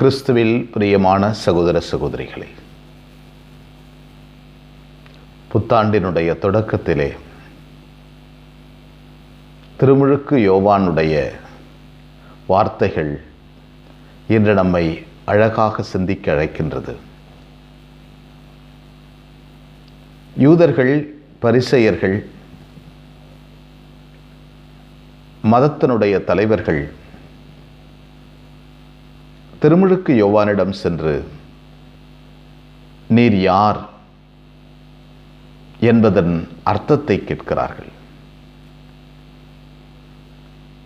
கிறிஸ்துவில் பிரியமான சகோதர சகோதரிகளே புத்தாண்டினுடைய தொடக்கத்திலே திருமுழுக்கு யோவானுடைய வார்த்தைகள் இன்று நம்மை அழகாக சிந்திக்க அழைக்கின்றது. யூதர்கள் பரிசெயர்கள் மதத்தினுடைய தலைவர்கள் திருமுழுக்கு யோவானிடம் சென்று நீர் யார்? என்பதன் அர்த்தத்தை கேட்கிறார்கள்.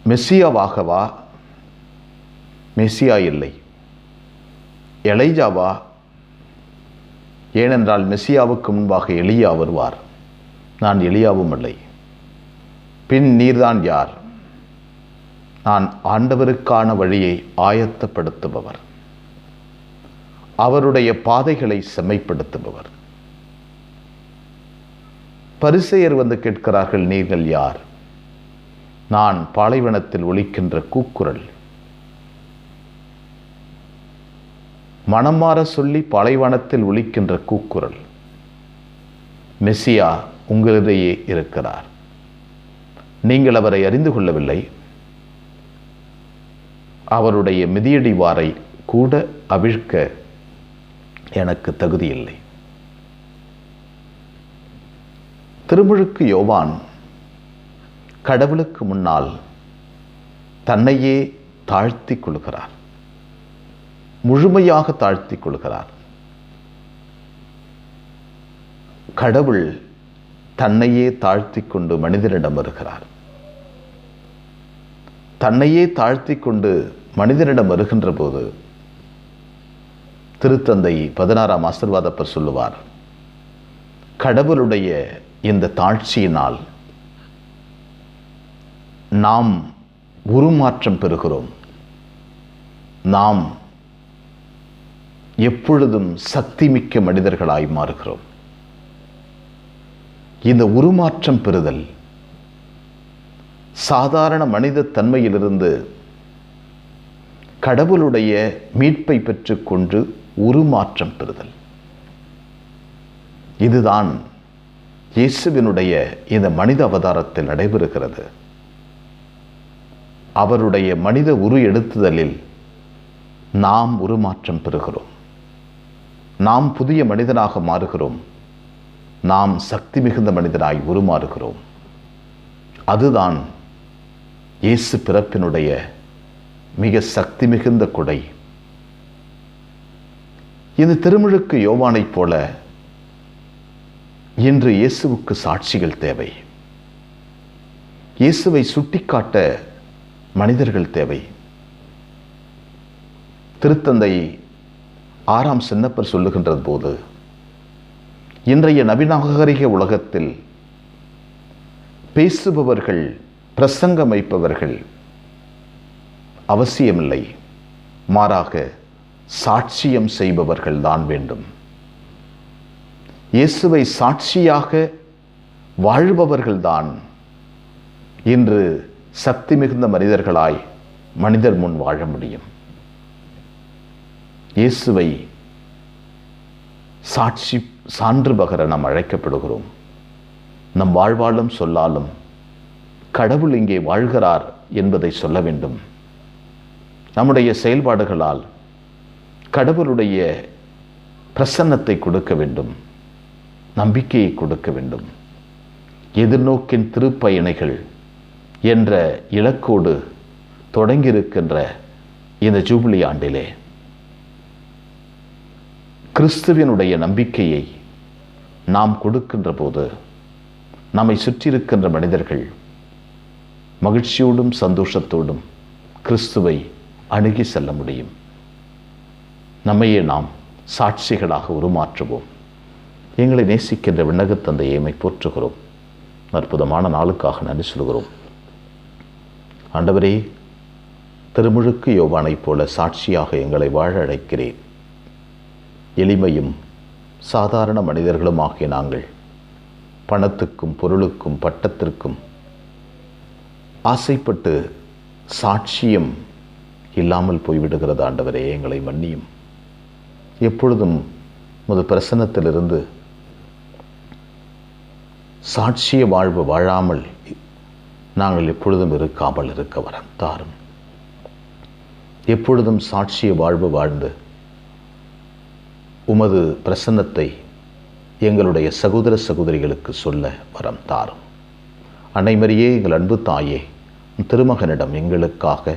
மெஸ்ஸியாவாகவா மெஸ்ஸியா இல்லை. எலைஜாவா ஏனென்றால் மெஸ்ஸியாவுக்கு முன்பாக எளியா வருவார். நான் எளியாவும் இல்லை. பின் நீர்தான் யார்? நான் ஆண்டவருக்கான வழியை ஆயத்தப்படுத்துபவர். அவருடைய பாதைகளை செம்மைப்படுத்துபவர். பரிசெயர் வந்து கேட்கிறார்கள் நீங்கள் யார்? நான் பாலைவனத்தில் ஒழிக்கின்ற கூக்குரல். மனம் மாற சொல்லி பாலைவனத்தில் ஒழிக்கின்ற கூக்குரல். மெஸ்ஸியா உங்களிடையே இருக்கிறார். நீங்கள் அவரை அறிந்து கொள்ளவில்லை. அவருடைய மிதியடிவாரை கூட அவிழ்க்க எனக்கு தகுதியில்லை. திருமுழுக்கு யோவான் கடவுளுக்கு முன்னால் தன்னையே தாழ்த்தி கொள்கிறார். முழுமையாக தாழ்த்தி கொள்கிறார். கடவுள் தன்னையே தாழ்த்தி கொண்டு மனிதனிடம் வருகிறார். தன்னையே தாழ்த்தி கொண்டு மனிதனிடம் வருகின்ற போது திருத்தந்தை பதினாறாம் ஆசிர்வாதப்பர் சொல்லுவார் கடவுளுடைய இந்த தாழ்ச்சியினால் நாம் உருமாற்றம் பெறுகிறோம். நாம் எப்பொழுதும் சக்தி மிக்க மனிதர்களாய் மாறுகிறோம். இந்த உருமாற்றம் பெறுதல் சாதாரண மனித தன்மையிலிருந்து கடவுளுடைய மீட்பை பெற்றுக்கொண்டு உருமாற்றம் பெறுதல். இதுதான் இயேசுவினுடைய இந்த மனித அவதாரத்தில் நடைபெறுகிறது. அவருடைய மனித உரு எடுத்துதலில் நாம் உருமாற்றம் பெறுகிறோம். நாம் புதிய மனிதனாக மாறுகிறோம். நாம் சக்தி மிகுந்த மனிதனாய் உருமாறுகிறோம். அதுதான் இயேசு பிறப்பினுடைய மிக சக்தி மிகுந்த கொடை. இந்த திருமுழுக்கு யோவானைப் போல இன்று இயேசுவுக்கு சாட்சிகள் தேவை. இயேசுவை சுட்டிக்காட்ட மனிதர்கள் தேவை. திருத்தந்தை ஆறாம் சின்னப்பர் சொல்லுகின்றது போது இன்றைய நவீனாகரிக உலகத்தில் பேசுபவர்கள் பிரசங்கமைப்பவர்கள் அவசியமில்லை. மாறாக சாட்சியம் செய்பவர்கள் தான் வேண்டும். இயேசுவை சாட்சியாக வாழ்பவர்கள்தான் இன்று சக்தி மிகுந்த மனிதர்களாய் மனிதர் முன் வாழ முடியும். இயேசுவை சாட்சி சான்று பகர நாம் அழைக்கப்படுகிறோம். நம் வாழ்வாலும் சொல்லாலும் கடவுள் இங்கே வாழ்கிறார் என்பதை சொல்ல வேண்டும். நம்முடைய செயல்பாடுகளால் கடவுளுடைய பிரசன்னத்தை கொடுக்க வேண்டும் நம்பிக்கையை கொடுக்க வேண்டும். எதிர்நோக்கின் திருப்பயணிகள் என்ற இலக்கோடு தொடங்கியிருக்கின்ற இந்த ஜூபிலி ஆண்டிலே கிறிஸ்துவினுடைய நம்பிக்கையை நாம் கொடுக்கின்ற போது நம்மை சுற்றியிருக்கின்ற மனிதர்கள் மகிழ்ச்சியோடும் சந்தோஷத்தோடும் கிறிஸ்துவை அணுகி செல்ல முடியும். நம்மையே நாம் சாட்சிகளாக உருமாற்றுவோம். எங்களை நேசிக்கின்ற விண்ணகத்தந்தையை போற்றுகிறோம். அற்புதமான நாளுக்காக நன்றி சொல்கிறோம். ஆண்டவரே திருமுழுக்கு யோவானைப் போல சாட்சியாக எங்களை வாழ அழைக்கிறேன். எளிமையும் சாதாரண மனிதர்களும் ஆகிய நாங்கள் பணத்துக்கும் பொருளுக்கும் பட்டத்திற்கும் ஆசைப்பட்டு சாட்சியம் இல்லாமல் போய்விடுகிறது ஆண்டவரே எங்களை மன்னியும். எப்பொழுதும் முது பிரசன்னத்திலிருந்து சாட்சிய வாழ்வு வாழாமல் நாங்கள் எப்பொழுதும் இருக்காமல் இருக்க வரம் தாரும். எப்பொழுதும் சாட்சிய வாழ்வு வாழ்ந்து உமது பிரசன்னத்தை எங்களுடைய சகோதர சகோதரிகளுக்கு சொல்ல வரம் தாரும். அனைமரியே எங்கள் அன்பு தாயே திருமகனிடம் எங்களுக்காக